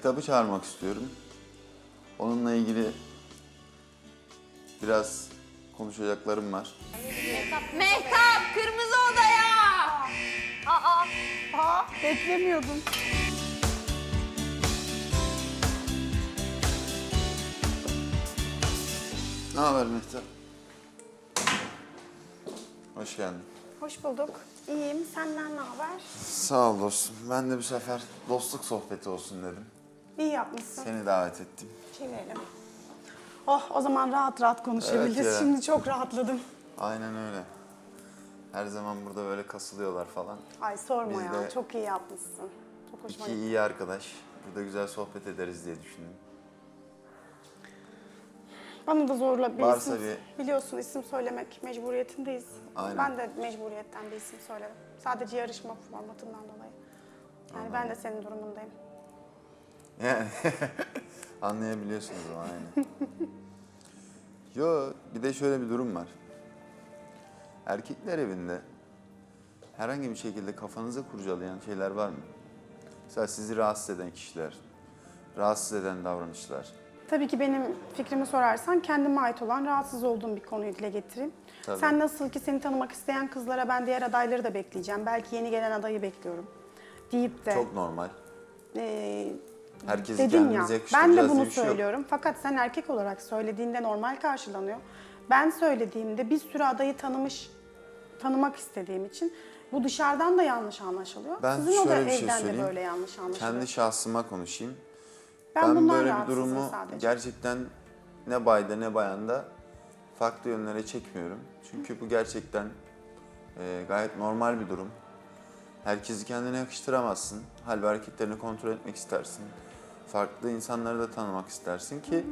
Mehtap'ı çağırmak istiyorum. Onunla ilgili biraz konuşacaklarım var. Mehtap kırmızı odaya. Aa. Aa, beklemiyordum. Ne haber Mehtap? Hoş geldin. Hoş bulduk. İyiyim. Senden ne haber? Sağ ol dostum. Ben de bu sefer dostluk sohbeti olsun dedim. İyi yapmışsın. Seni davet ettim. Çevirelim. Oh, o zaman rahat rahat konuşabiliriz. Evet ya. Şimdi çok rahatladım. Aynen öyle. Her zaman burada böyle kasılıyorlar falan. Ay sorma Biz ya. de Çok iyi yapmışsın. Çok hoşuma İki gitti. iyi arkadaş. Burada güzel sohbet ederiz diye düşündüm. Bana da zorla bir Varsa isim, bir- biliyorsun isim söylemek mecburiyetindeyiz. Aynen. Ben de mecburiyetten bir isim söyledim. Sadece yarışma formatından dolayı. Yani ben de senin durumundayım. Anlayabiliyorsunuz ama aynen. Yo bir de şöyle bir durum var. Erkekler evinde herhangi bir şekilde kafanıza kurcalayan şeyler var mı? Mesela sizi rahatsız eden kişiler, rahatsız eden davranışlar. Tabii ki benim fikrimi sorarsan kendime ait olan rahatsız olduğum bir konuyu dile getireyim. Tabii. Sen nasıl ki seni tanımak isteyen kızlara ben diğer adayları da bekleyeceğim. Belki yeni gelen adayı bekliyorum. Deyip de Çok normal. eee, Herkesi dedim ya ben yakıştıracağız de diye bunu bir şey yok. söylüyorum. Fakat sen erkek olarak söylediğinde normal karşılanıyor. Ben söylediğimde bir sürü adayı tanımış tanımak istediğim için bu dışarıdan da yanlış anlaşılıyor. Ben Sizin o da şöyle bir şey evden de söyleyeyim. böyle yanlış anlaşılıyor. Kendi şahsıma konuşayım. ben, Ben, bundan böyle bir rahatsızım durumu sadece. gerçekten ne bayda ne bayanda farklı yönlere çekmiyorum. Çünkü bu gerçekten e, gayet normal bir durum. Herkesi kendine yakıştıramazsın. Hal ve hareketlerini kontrol etmek istersin. Farklı insanları da tanımak istersin ki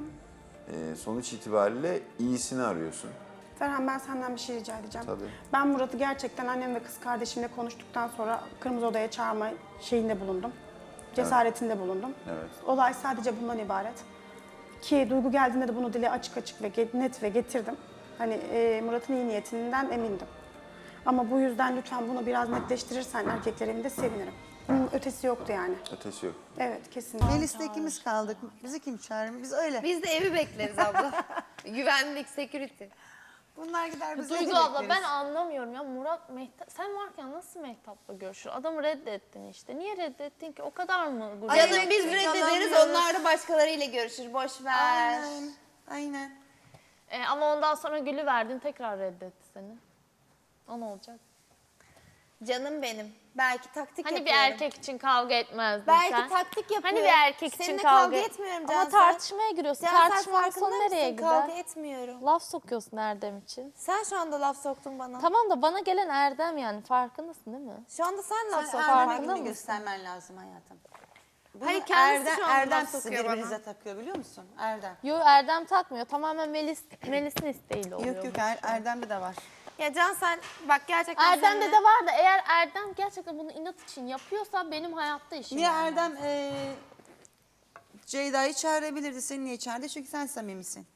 e, sonuç itibariyle iyisini arıyorsun. Ferhan ben senden bir şey rica edeceğim. Tabii. Ben Murat'ı gerçekten annem ve kız kardeşimle konuştuktan sonra Kırmızı Oda'ya çağırma şeyinde bulundum. Cesaretinde bulundum. Evet. Olay sadece bundan ibaret. Ki Duygu geldiğinde de bunu dile açık açık ve ge- net ve getirdim. Hani e, Murat'ın iyi niyetinden emindim. Ama bu yüzden lütfen bunu biraz netleştirirsen erkekler evinde sevinirim. Bunun ötesi yoktu yani. Ötesi yok. Evet kesinlikle. Melis'te ikimiz kaldık. Bizi kim çağırır? Biz öyle. Biz de evi bekleriz abla. Güvenlik, security. Bunlar gider biz evi Duygu abla bekleriz. ben anlamıyorum ya Murat Mehtap sen varken nasıl Mehtap'la görüşür? Adamı reddettin işte. Niye reddettin ki? O kadar mı? gurur? Ay, Canım evet, biz reddederiz onlar da başkalarıyla görüşür. Boş ver. Aynen. Aynen. E, ama ondan sonra gülü verdin tekrar reddetti seni. O ne olacak? Canım benim. Belki taktik Hani bir yapıyorum. erkek için kavga etmezdin Belki sen? taktik yapıyorum. Hani bir erkek için Seninle kavga, kavga etmiyorum Ama Cansel. tartışmaya giriyorsun. Cansel Tartışmanın farkında sonu nereye gider? Kavga etmiyorum. Laf sokuyorsun Erdem için. Sen şu anda laf soktun bana. Tamam da bana gelen Erdem yani farkındasın değil mi? Şu anda sen laf Sen soktun. farkında mısın? göstermen lazım hayatım. Bunu Hayır, kendisi Erdem, şu anda Erdem laf sizi sokuyor bana. birbirinize takıyor biliyor musun? Erdem. Yo Erdem takmıyor. Tamamen Melis Melis'in isteğiyle oluyor. Yok yok bu. Er- Erdem'de de var. Ya Can sen bak gerçekten Erdem'de seninle- de var da eğer Erdem gerçekten bunu inat için yapıyorsa benim hayatta işim Niye var. Erdem eee Ceyda'yı çağırabilirdi. Seni niye çağırdı? Çünkü sen samimisin.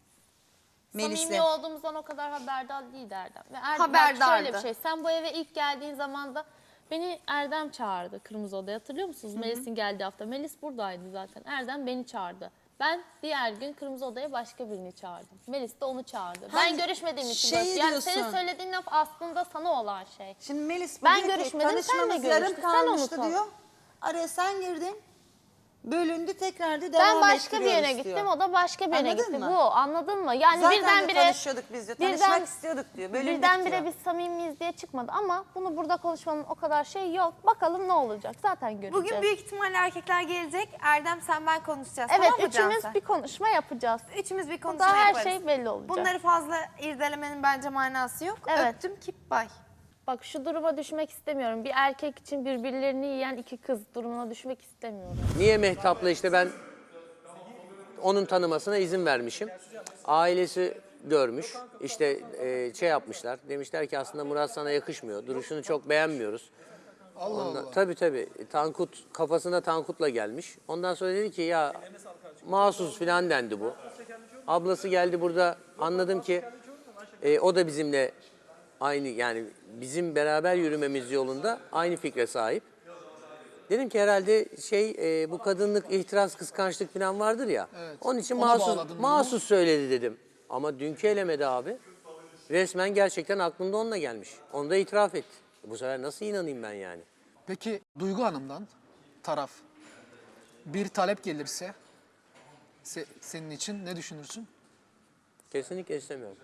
Melis'le. Samimi olduğumuzdan o kadar haberdar değildi Erdem. Ve Erdem Haberdardı. Bak şöyle bir şey. Sen bu eve ilk geldiğin zaman da beni Erdem çağırdı Kırmızı Oda'ya. Hatırlıyor musunuz? Melis'in geldiği hafta. Melis buradaydı zaten. Erdem beni çağırdı. Ben diğer gün Kırmızı Oda'ya başka birini çağırdım. Melis de onu çağırdı. ben Hani görüşmediğim için. şey görüştüm. yani senin söylediğin laf aslında sana olan şey. Şimdi Melis Ben ben görüşmedim. Sen onu kalmıştı tanı. diyor. Araya sen girdin. Bölündü tekrar da devam Ben başka bir yere diyor. gittim, o da başka bir yere Anladın gitti. mı? Bu anladın mı? Yani Zaten de birdenbire tanışıyorduk biz diyor. Tanışmak istiyorduk diyor. Bölündük Birdenbire diyor. biz samimiyiz diye çıkmadı ama bunu burada konuşmanın o kadar şey yok. Bakalım ne olacak zaten göreceğiz. Bugün büyük ihtimalle erkekler gelecek. Erdem sen ben konuşacağız. Evet tamam üçümüz bir konuşma yapacağız. Üçümüz bir konuşma her yaparız. şey belli olacak. Bunları fazla irdelemenin bence manası yok. Evet. Öptüm kip bay. Bak şu duruma düşmek istemiyorum. Bir erkek için birbirlerini yiyen iki kız durumuna düşmek istemiyorum. Niye Mehtap'la işte ben onun tanımasına izin vermişim. Ailesi görmüş. İşte e, şey yapmışlar. Demişler ki aslında Murat sana yakışmıyor. Duruşunu çok beğenmiyoruz. Allah Allah. Tabii tabii. Tankut kafasına Tankut'la gelmiş. Ondan sonra dedi ki ya mahsus filan dendi bu. Ablası geldi burada anladım ki e, o da bizimle aynı yani bizim beraber yürümemiz yolunda aynı fikre sahip. Dedim ki herhalde şey e, bu kadınlık, ihtiras, kıskançlık falan vardır ya. Evet. Onun için Ona mahsus, bağladın bunu. mahsus söyledi dedim. Ama dünkü elemedi abi. Resmen gerçekten aklında onunla gelmiş. Onu da itiraf etti. Bu sefer nasıl inanayım ben yani? Peki Duygu Hanım'dan taraf bir talep gelirse se- senin için ne düşünürsün? Kesinlikle istemiyorum.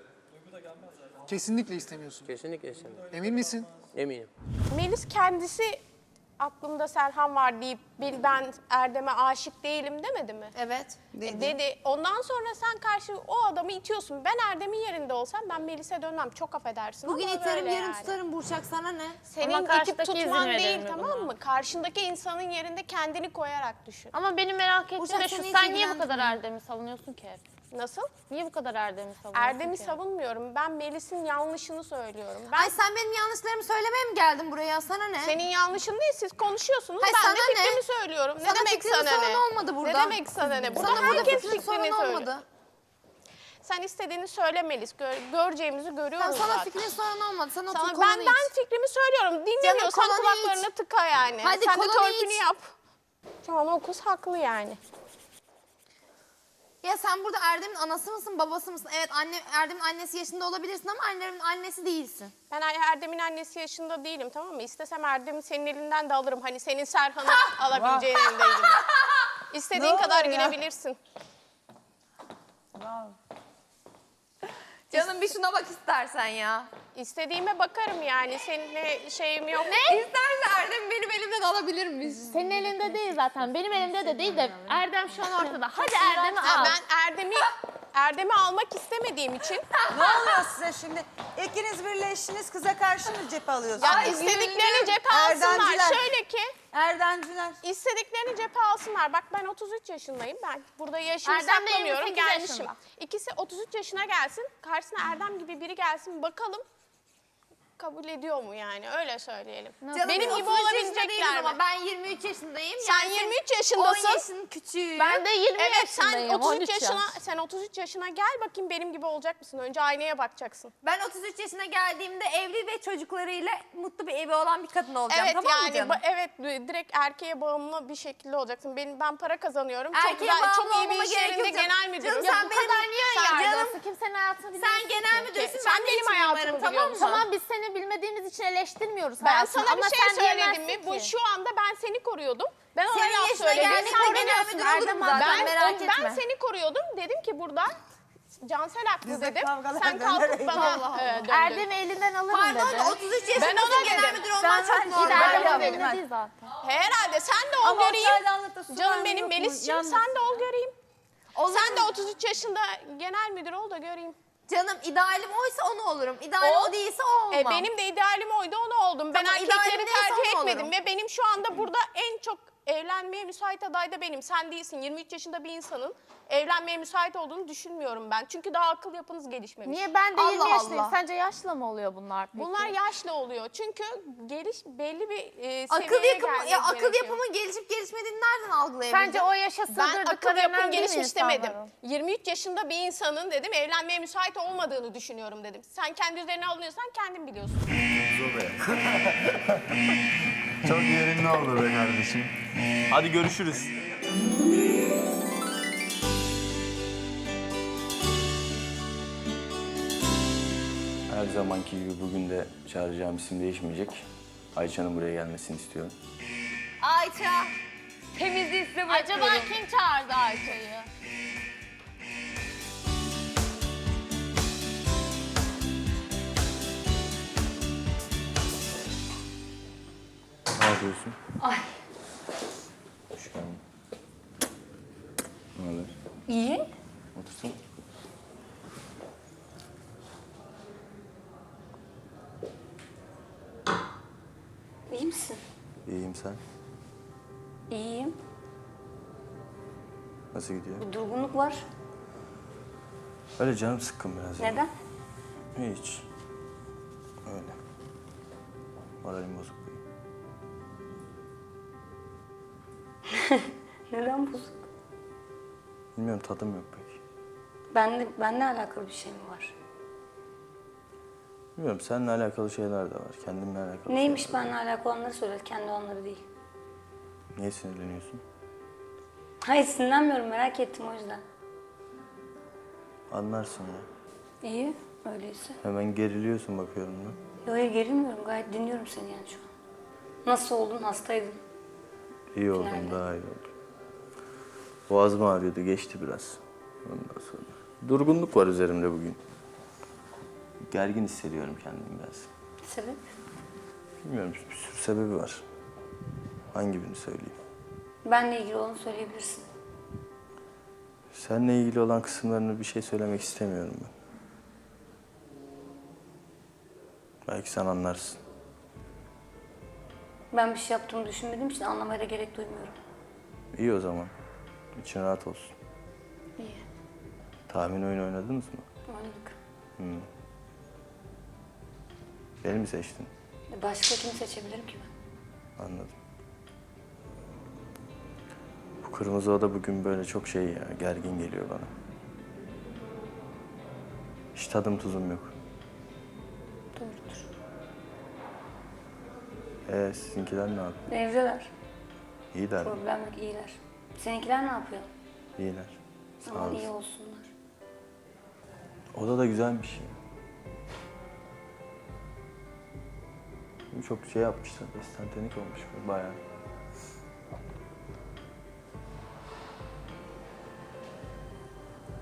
Kesinlikle istemiyorsun. Kesinlikle istemiyorum. Emin misin? Eminim. Melis kendisi aklımda Serhan var deyip "Bil- ben Erdem'e aşık değilim demedi mi? Evet. E, Dedi. Ondan sonra sen karşı o adamı itiyorsun. Ben Erdem'in yerinde olsam ben Melis'e dönmem. Çok affedersin Bugün ama iterim böyle yarın yani. tutarım Burçak sana ne? Senin Ama itip karşıdaki izin tutman verir değil mi tamam buna? mı? Karşındaki insanın yerinde kendini koyarak düşün. Ama benim merak ettiğim Burçak de şu, seni hiç sen niye bu kadar ilgilendirmiyor. Erdem'i savunuyorsun ki hep? Nasıl? Niye bu kadar Erdem'i savunuyorsun Erdem'i ki? savunmuyorum. Ben Melis'in yanlışını söylüyorum. Ben Ay sen benim yanlışlarımı söylemeye mi geldin buraya? Sana ne? senin yanlışın değil siz konuşuyorsunuz. Hayır, ben de sana ne? fikrimi söylüyorum. Ne Sana demek fikrini sana soran ne? olmadı burada. Ne demek sana ne? Burada Sana burada herkes fikrini soran fikrini söylüyor. olmadı. Sen istediğini söyle Melis. Gör- göreceğimizi görüyoruz Tamam, sana zaten. fikrini soran olmadı. Sen otur Sana, kolanı ben, iç. ben fikrimi söylüyorum. Dinlemiyorsan kolanı tıka yani. Hadi Sen de kolanı törpünü iç. yap. Tamam Okus haklı yani. Ya sen burada Erdem'in anası mısın, babası mısın? Evet anne Erdem'in annesi yaşında olabilirsin ama Erdem'in annesi değilsin. Ben Erdem'in annesi yaşında değilim tamam mı? İstesem Erdem'i senin elinden de alırım. Hani senin Serhan'ı alabileceğin elindeydim. İstediğin kadar girebilirsin. Canım bir şuna bak istersen ya. İstediğime bakarım yani. Seninle şeyim yok. Ne? İsterse Erdem benim elimden alabilirmiş. Senin elinde değil zaten. Benim elimde de değil de Erdem şu an ortada. Hadi Erdem'i Ha, al. ben Erdem'i Erdem'i almak istemediğim için Ne oluyor size şimdi? İkiniz birleştiniz kıza karşı mı cephe alıyorsunuz? ya istediklerini cephe alsınlar. Şöyle ki Erdenciler. İstediklerini cephe alsınlar. Bak ben 33 yaşındayım. Ben burada yaşımı Erdem de saklamıyorum. 28 Gelmişim. yaşında. İkisi 33 yaşına gelsin. Karşısına Erdem gibi biri gelsin. Bakalım kabul ediyor mu yani? Öyle söyleyelim. Canım, Benim gibi 33 yaşında değiliz olabilecekler mi? ama ben 23 yaşındayım. Sen Yani 23 10 yaşındasın. yaşın küçüğü. Ben de 20 Evet sen yaşındayım. 33 13 yaş. yaşına sen 33 yaşına gel bakayım benim gibi olacak mısın? Önce aynaya bakacaksın. Ben 33 yaşına geldiğimde evli ve çocuklarıyla mutlu bir evi olan bir kadın olacağım. Evet tamam mı yani canım? ba- evet direkt erkeğe bağımlı bir şekilde olacaksın. Benim ben para kazanıyorum. çok Erkeğe güzel, çok bağımlı iyi bir iş gerek yerinde canım. genel müdürüm. Canım Ya sen bu benim sen-? Yargısı kimsenin hayatını Sen bilmiyorsun genel ki. müdürsün Sen ben de benim hayatımı tamam mı? Tamam biz seni bilmediğimiz için eleştirmiyoruz Ben hayatını. sana ama bir şey sen söyledim mi? Bu ki. şu anda ben seni koruyordum. Ben ona Senin laf yaşına söyledim. geldiğinde Sen genel biliyorsun. müdür olurum Erdem zaten Ben, merak etme. ben seni koruyordum. Dedim ki burada Cansel haklı dedim. Sen kalkıp bana e, döndün. Erdem'i elinden alırım Pardon dedi. da 33 Ben yaşındasın ona genel dedim. müdür olman çok normal. Erdem'in elinde değil zaten. Herhalde sen de ol Ama göreyim. çaydanlıkta su var Canım benim mu? Melis'ciğim Yalnız- sen de ol göreyim. Olur Sen de mu? 33 yaşında genel müdür ol da göreyim. Canım idealim oysa onu olurum. İdealim Ol. o değilse o olmam. E, benim de idealim oydu onu oldum. Ben Tamam, erkekleri idealim neyse tercih onu etmedim olurum. ve benim şu anda burada en çok evlenmeye müsait aday da benim. Sen değilsin. 23 yaşında bir insanın evlenmeye müsait olduğunu düşünmüyorum ben. Çünkü daha akıl yapınız gelişmemiş. Niye ben de 20 Allah yaşındayım? Allah. Sence yaşla mı oluyor bunlar peki? Bunlar yaşlı oluyor. Çünkü geliş belli bir e, akıl seviyeye yapımı gelmek ya akıl gerekiyor. yapımın gelişip gelişmediğini nereden algılayabilirim? Sence o yaşa Ben sığdırdıkları akıl yapım önemli değil mi gelişmiş demedim. insanların? 23 yaşında bir insanın dedim evlenmeye müsait olmadığını düşünüyorum dedim. Sen kendi üzerine alınıyorsan kendin biliyorsun. Çok yerinde oldu be kardeşim. Hadi görüşürüz. Her zamanki gibi bugün de çağıracağım isim değişmeyecek. Ayça'nın buraya gelmesini istiyorum. Ayça. Temizliği size Acaba kim çağırdı Ayça'yı? Ne yapıyorsun? Ay. Hoş geldin. Ne haber? İyi. Otursana. İyi misin? İyiyim sen. İyiyim. Nasıl gidiyor? Bir durgunluk var. Öyle canım sıkkın biraz. Neden? Hiç. Öyle. Moralim bozuk Neden bozuk? Bilmiyorum tadım yok pek. Benle, benle alakalı bir şey mi var? Bilmiyorum seninle alakalı şeyler de var. Kendimle alakalı Neymiş şeyler de benle alakalı olanları söyle. Kendi olanları değil. var. Niye sinirleniyorsun? Hayır sinirlenmiyorum merak ettim o yüzden. Anlarsın ya. İyi öyleyse. Hemen geriliyorsun bakıyorum da. Yo hayır gerilmiyorum gayet dinliyorum seni yani şu an. Nasıl oldun hastaydın? İyi oldum, Nerede? daha iyi oldum. Boğazım ağrıyordu, geçti biraz. Ondan sonra. Durgunluk var üzerimde bugün. Gergin hissediyorum kendimi biraz. Sebep? Bilmiyorum, bir sürü sebebi var. Hangi birini söyleyeyim? Benle ilgili olanı söyleyebilirsin. Seninle ilgili olan kısımlarını bir şey söylemek istemiyorum ben. Belki sen anlarsın. Ben bir şey yaptığımı düşünmediğim için anlamaya da gerek duymuyorum. İyi o zaman. İçin rahat olsun. İyi. Tahmin oyunu oynadınız mı? Oynadık. Beni mi seçtin? E, Başka kimi seçebilirim ki ben? Anladım. Bu kırmızı oda bugün böyle çok şey ya, gergin geliyor bana. Hiç tadım tuzum yok. Doğrudur. Ee, sizinkiler ne yapıyor? Evdeler. İyiler mi? Problem yok iyiler. Seninkiler ne yapıyor? İyiler. Sağ Aman iyi olasın. olsunlar. Oda da güzelmiş ya. Çok şey yapmışlar, estantenik olmuş bayağı.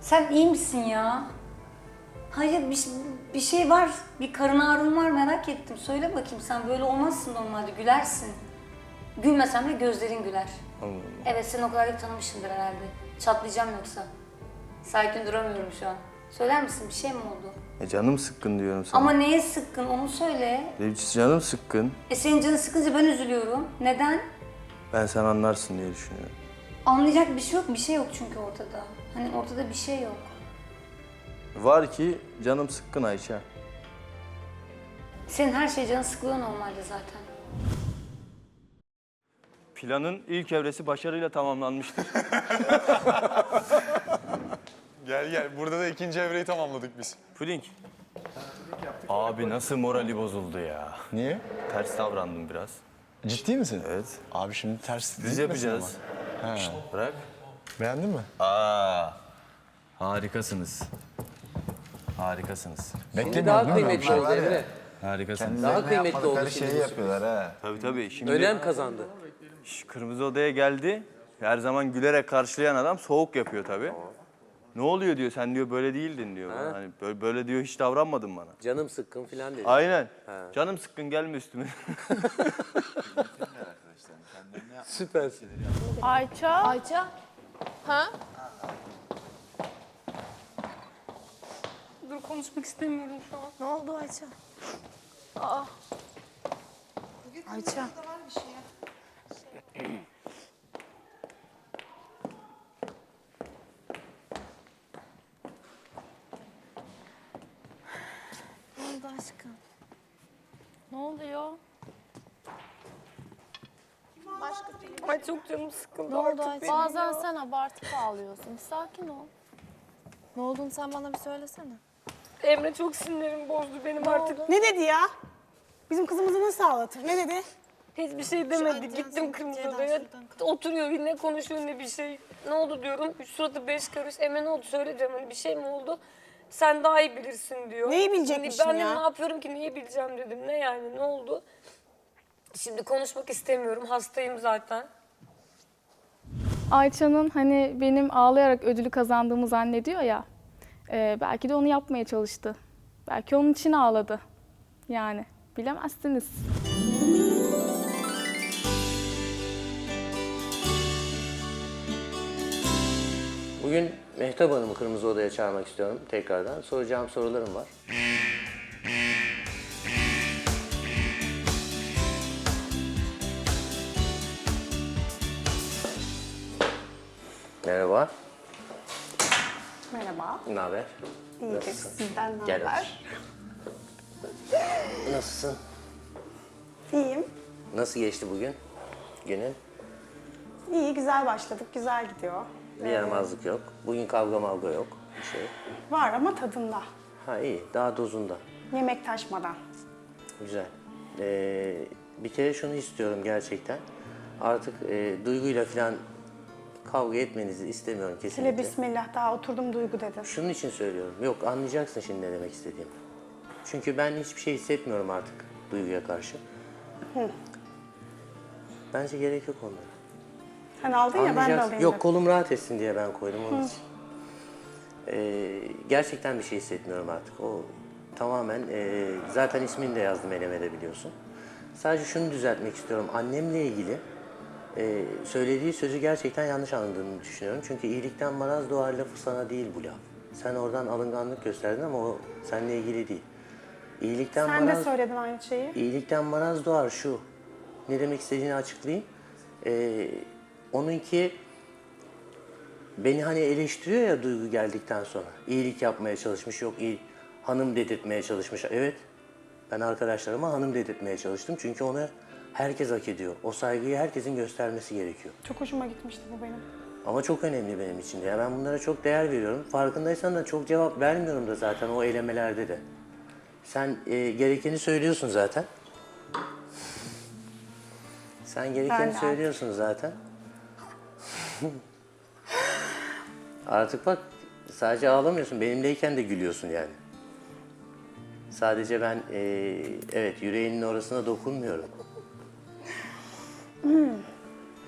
Sen iyi misin ya? Hayır bir, bir şey var. Bir karın ağrın var merak ettim. Söyle bakayım sen böyle olmazsın normalde gülersin. Gülmesen de gözlerin güler. Allah Allah. Evet seni o kadar iyi tanımışımdır herhalde. Çatlayacağım yoksa. Sakin duramıyorum şu an. Söyler misin bir şey mi oldu? E canım sıkkın diyorum sana. Ama neye sıkkın onu söyle. E, Canım sıkkın. E senin canın sıkınca ben üzülüyorum. Neden? Ben sen anlarsın diye düşünüyorum. Anlayacak bir şey yok. Bir şey yok çünkü ortada. Hani ortada bir şey yok. Var ki canım sıkkın Ayça. Senin her şey canın sıkılıyor normalde zaten. Planın ilk evresi başarıyla tamamlanmıştır. Gel gel. Burada da ikinci evreyi tamamladık biz. Puding. Abi nasıl morali bozuldu ya. Niye? Ters davrandım biraz. Ciddi misin? Evet. Abi şimdi ters Biz yapacağız. ama. Şşt, bırak. Beğendin mi? Aa, harikasınız. Harikasınız. Şimdi daha kıymetli oldu Emre. Harikasınız. Daha kıymetli oldu Her şimdi. şeyi bu. yapıyorlar ha. Tabii tabii. Şimdi Önem kazandı. Şş, kırmızı odaya geldi. Her zaman gülerek karşılayan adam soğuk yapıyor tabii. Ne oluyor diyor sen diyor böyle değildin diyor. bana. Hani böyle, böyle diyor hiç davranmadın bana. Canım sıkkın falan dedi. Aynen. Canım sıkkın gelme üstüme. Süpersin. Ayça. Ayça. Ha? Dur konuşmak istemiyorum şu an. Ne oldu Ayça? Ayça. Ne oldu aşkım? Ne oluyor? Ay çok canım sıkıldı. Ne oldu Ayça? Bazen sen abartıp ağlıyorsun. Bir sakin ol. Ne olduğunu sen bana bir söylesene. Emre çok sinirim bozdu benim artık. Ne dedi ya? Bizim kızımızı nasıl ağlatır? Ne dedi? Hiçbir şey demedi. Gittim kırmızı odaya. Oturuyor ne konuşuyor ne bir şey. Ne oldu diyorum. Suratı beş karış. Emre ne oldu söyle diyorum. Hani bir şey mi oldu? Sen daha iyi bilirsin diyor. Neyi bilecekmişim hani ben ya? de ne yapıyorum ki neyi bileceğim dedim. Ne yani ne oldu? Şimdi konuşmak istemiyorum. Hastayım zaten. Ayça'nın hani benim ağlayarak ödülü kazandığımı zannediyor ya. E, belki de onu yapmaya çalıştı. Belki onun için ağladı. Yani bilemezsiniz. Bugün Mehtap Hanım'ı Kırmızı Oda'ya çağırmak istiyorum tekrardan. Soracağım sorularım var. Merhaba. Merhaba. Ne haber? İyidir. Sizden ne Gel haber? Nasılsın? İyiyim. Nasıl geçti bugün? Günün? İyi, güzel başladık. Güzel gidiyor. Bir yaramazlık yok. Bugün kavga mavga yok. Bir şey. Var ama tadında. Ha iyi. Daha dozunda. Yemek taşmadan. Güzel. Ee, bir kere şunu istiyorum gerçekten. Artık e, duyguyla falan kavga etmenizi istemiyorum Hele kesinlikle. bismillah daha oturdum duygu dedin. Şunun için söylüyorum. Yok anlayacaksın şimdi ne demek istediğimi. Çünkü ben hiçbir şey hissetmiyorum artık duyguya karşı. Bence gerek yok onlara. Sen aldın ya ben de Anlayacaksın. alayım Yok dedim. kolum rahat etsin diye ben koydum onun için. Ee, gerçekten bir şey hissetmiyorum artık. O tamamen e, zaten ismini de yazdım elemede biliyorsun. Sadece şunu düzeltmek istiyorum. Annemle ilgili e, söylediği sözü gerçekten yanlış anladığını düşünüyorum. Çünkü iyilikten maraz doğar lafı sana değil bu laf. Sen oradan alınganlık gösterdin ama o seninle ilgili değil. İyilikten Sen de maraz... söyledin aynı şeyi. İyilikten maraz doğar şu. Ne demek istediğini açıklayayım. Ee, onunki beni hani eleştiriyor ya duygu geldikten sonra. İyilik yapmaya çalışmış, yok iyi hanım dedirtmeye çalışmış. Evet, ben arkadaşlarıma hanım dedirtmeye çalıştım. Çünkü onu herkes hak ediyor. O saygıyı herkesin göstermesi gerekiyor. Çok hoşuma gitmişti bu benim. Ama çok önemli benim için de. Ya ben bunlara çok değer veriyorum. Farkındaysan da çok cevap vermiyorum da zaten o elemelerde de. Sen e, gerekeni söylüyorsun zaten. Sen gerekeni de. söylüyorsun zaten. Artık bak sadece ağlamıyorsun. Benimleyken de gülüyorsun yani. Sadece ben e, evet yüreğinin orasına dokunmuyorum. E,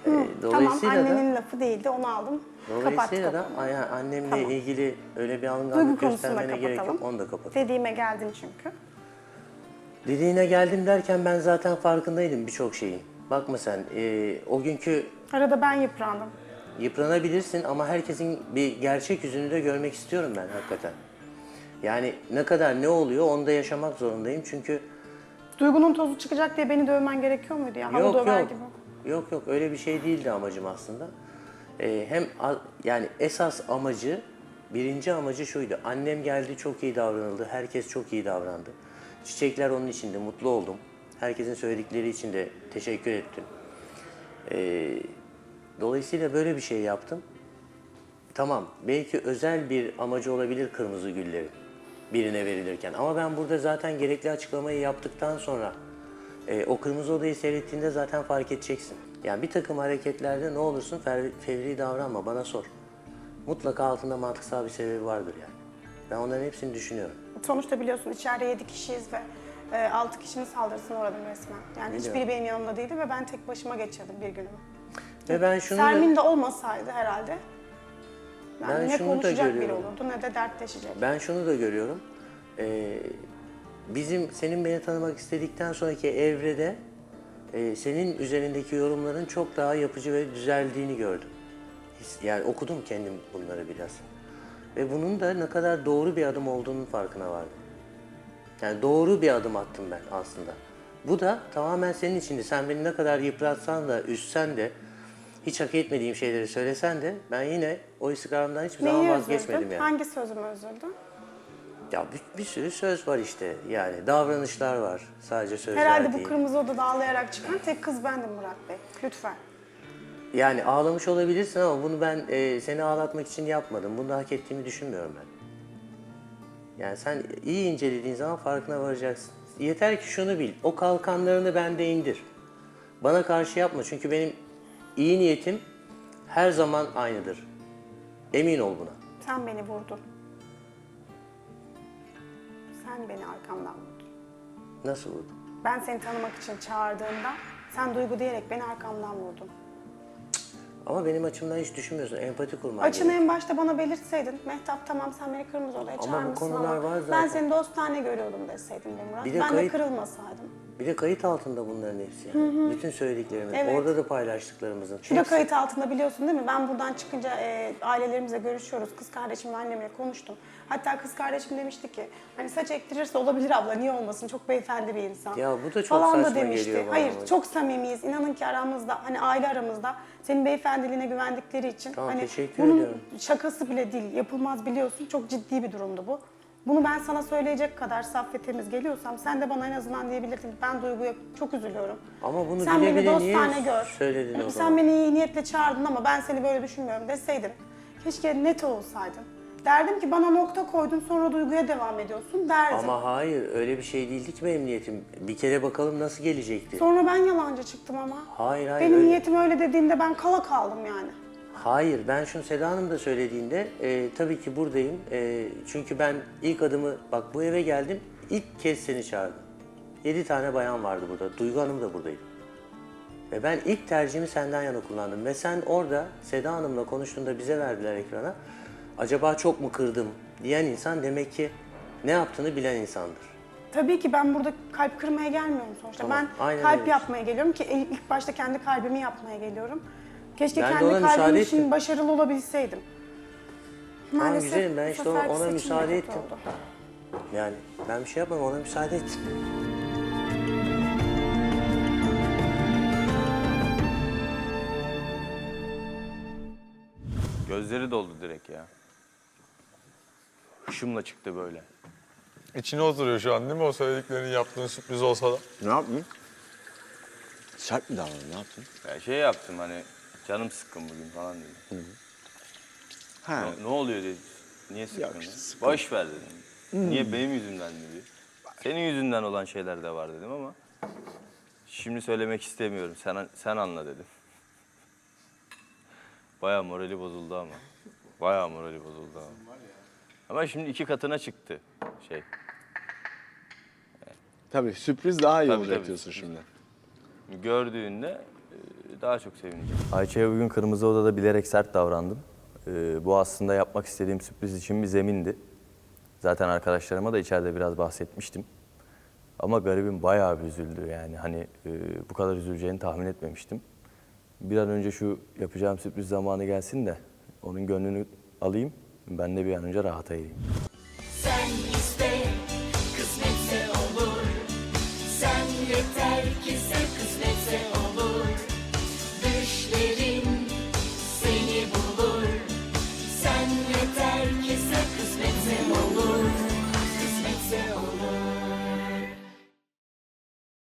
Tamam dolayısıyla da annenin lafı değildi onu aldım. Dolayısıyla da Kapattık annemle Tamam. ilgili öyle bir Duygu alınganlık konusunu da göstermene gerek yok. kapatalım. Onu da kapat. Dediğime geldin çünkü. Dediğine geldim derken ben zaten farkındaydım birçok şeyin. Bakma sen, e, o günkü Arada ben yıprandım. yıpranabilirsin ama herkesin bir gerçek yüzünü de görmek istiyorum ben hakikaten. Yani ne kadar ne oluyor onu da yaşamak zorundayım çünkü Duygunun tozu çıkacak diye beni dövmen gerekiyor muydu ya? Halı yok döver yok. gibi. Yok yok öyle bir şey değildi amacım aslında. Ee, hem yani esas amacı birinci amacı şuydu. Annem geldi çok iyi davranıldı. Herkes çok iyi davrandı. Çiçekler onun içinde mutlu oldum. Herkesin söyledikleri için de teşekkür ettim. Ee, dolayısıyla böyle bir şey yaptım. Tamam belki özel bir amacı olabilir kırmızı güllerin birine verilirken. Ama ben burada zaten gerekli açıklamayı yaptıktan sonra e, o kırmızı odayı seyrettiğinde zaten fark edeceksin. Yani bir takım hareketlerde ne olursun fevri davranma bana sor. Mutlaka altında mantıksal bir sebebi vardır yani. Ben onların hepsini düşünüyorum. Sonuçta biliyorsun içeride 7 kişiyiz ve e, 6 kişinin saldırısına uğradım resmen. Yani hiçbiri benim yanımda değildi ve ben tek başıma geçirdim bir günümü. Ve ben şunu da, Sermin de olmasaydı herhalde yani Ben ne şunu da konuşacak biri görüyorum. olurdu ne de dertleşecek. ben şunu da görüyorum. Ee, bizim senin beni tanımak istedikten sonraki evrede e, senin üzerindeki yorumların çok daha yapıcı ve düzeldiğini gördüm. Yani okudum kendim bunları biraz. Ve bunun da ne kadar doğru bir adım olduğunun farkına vardım. Yani doğru bir adım attım ben aslında. Bu da tamamen senin içindi. Sen beni ne kadar yıpratsan da, üstsen de, hiç hak etmediğim şeyleri söylesen de ben yine o istikrarımdan hiçbir zaman Neyi vazgeçmedim özürdün? yani. Hangi sözümü özürdün? Ya bir, bir sürü söz var işte yani davranışlar var sadece sözler Herhalde bu değil. kırmızı odada ağlayarak çıkan tek kız bendim Murat Bey. Lütfen. Yani ağlamış olabilirsin ama bunu ben e, seni ağlatmak için yapmadım. Bunu da hak ettiğimi düşünmüyorum ben. Yani sen iyi incelediğin zaman farkına varacaksın. Yeter ki şunu bil, o kalkanlarını bende indir. Bana karşı yapma çünkü benim iyi niyetim her zaman aynıdır. Emin ol buna. Sen beni vurdun. Sen beni arkamdan vurdun. Nasıl vurdun? Ben seni tanımak için çağırdığımda sen duygu diyerek beni arkamdan vurdun. Ama benim açımdan hiç düşünmüyorsun. Empati kurman Açını gerekiyor. en başta bana belirtseydin. Mehtap tamam sen beni kırmızı odaya Ama bu çağırmışsın konular ama var ben zaten. seni dostane görüyordum deseydin be Murat. Bir de ben kayıt- de kırılmasaydım. Bir de kayıt altında bunların hepsi. Yani. Bütün söylediklerimiz, Evet. orada da paylaştıklarımızın. Şu da hepsi. kayıt altında biliyorsun değil mi? Ben buradan çıkınca e, ailelerimizle görüşüyoruz. Kız kardeşimle annemle konuştum. Hatta kız kardeşim demişti ki hani saç ektirirse olabilir abla niye olmasın çok beyefendi bir insan. Ya bu da çok Falan da saçma demişti. geliyor bana Hayır ama. çok samimiyiz. İnanın ki aramızda hani aile aramızda senin beyefendiliğine güvendikleri için Tamam, hani teşekkür bunun ediyorum. şakası bile değil yapılmaz biliyorsun. Çok ciddi bir durumdu bu. Bunu ben sana söyleyecek kadar saf ve temiz geliyorsam sen de bana en azından diyebilirdin ki ben Duygu'ya çok üzülüyorum. Ama bunu sen bile beni bile niye dostane gör. söyledin o Sen zaman? beni iyi niyetle çağırdın ama ben seni böyle düşünmüyorum deseydin. Keşke net olsaydın. Derdim ki bana nokta koydun sonra duyguya devam ediyorsun derdim. Ama hayır öyle bir şey değildi ki benim niyetim. Bir kere bakalım nasıl gelecekti. Sonra ben yalancı çıktım ama. Hayır hayır. Benim öyle- niyetim öyle dediğinde ben kala kaldım yani. Hayır ben şunu Seda Hanım da söylediğinde e, tabii ki buradayım. E, çünkü ben ilk adımı bak bu eve geldim ilk kez seni çağırdım. Yedi tane bayan vardı burada. Duygu Hanım da buradaydı. Ve ben ilk tercihimi senden yana kullandım. Ve sen orada Seda Hanım'la konuştuğunda bize verdiler ekrana. Acaba çok mu kırdım diyen insan demek ki ne yaptığını bilen insandır. Tabii ki ben burada kalp kırmaya gelmiyorum sonuçta. Tamam, Ben aynen kalp öyle. yapmaya geliyorum ki ilk başta kendi kalbimi yapmaya geliyorum. Keşke Ben de kendi ona kalbim müsaade için ettim. başarılı olabilseydim. Tamam Maalesef güzelim ben bu işte sefer ona, ona seçim müsaade kötü ettim. oldu. Yani ben bir şey yapmadım ona müsaade ettim. Gözleri doldu direkt ya. Hışımla çıktı böyle. İçine oturuyor şu an değil mi o söylediklerini yaptığın sürpriz olsa da? Ne yapayım? Sert mi davranayım? Ne yaptın? Ya şey yaptım hani canım sıkkın bugün falan dedim. Ha. Ne, ne oluyor dedi. Niye sıkkın? İşte sıkkın. Boş ver dedim. Niye benim yüzümden dedi. Senin yüzünden olan şeyler de var dedim ama şimdi söylemek istemiyorum. Sen sen anla dedim. Bayağı morali bozuldu ama. Bayağı morali bozuldu ama. Ama şimdi iki katına çıktı şey. Tabii sürpriz daha iyi Tabii, olacak tabii. diyorsun şimdi. gördüğünde daha çok sevinecek. Ayça'ya bugün Kırmızı Oda'da bilerek sert davrandım. E, Bu aslında yapmak istediğim sürpriz için bir zemindi. Zaten arkadaşlarıma da içeride biraz bahsetmiştim. Ama garibim bayağı bir üzüldü yani hani e, bu kadar üzüleceğini tahmin etmemiştim. Bir an önce şu yapacağım sürpriz zamanı gelsin de onun gönlünü alayım. Ben de bir an önce rahata ereyim. Sen iste, kısmetse olur. Sen yeter ki sen kısmetse olur.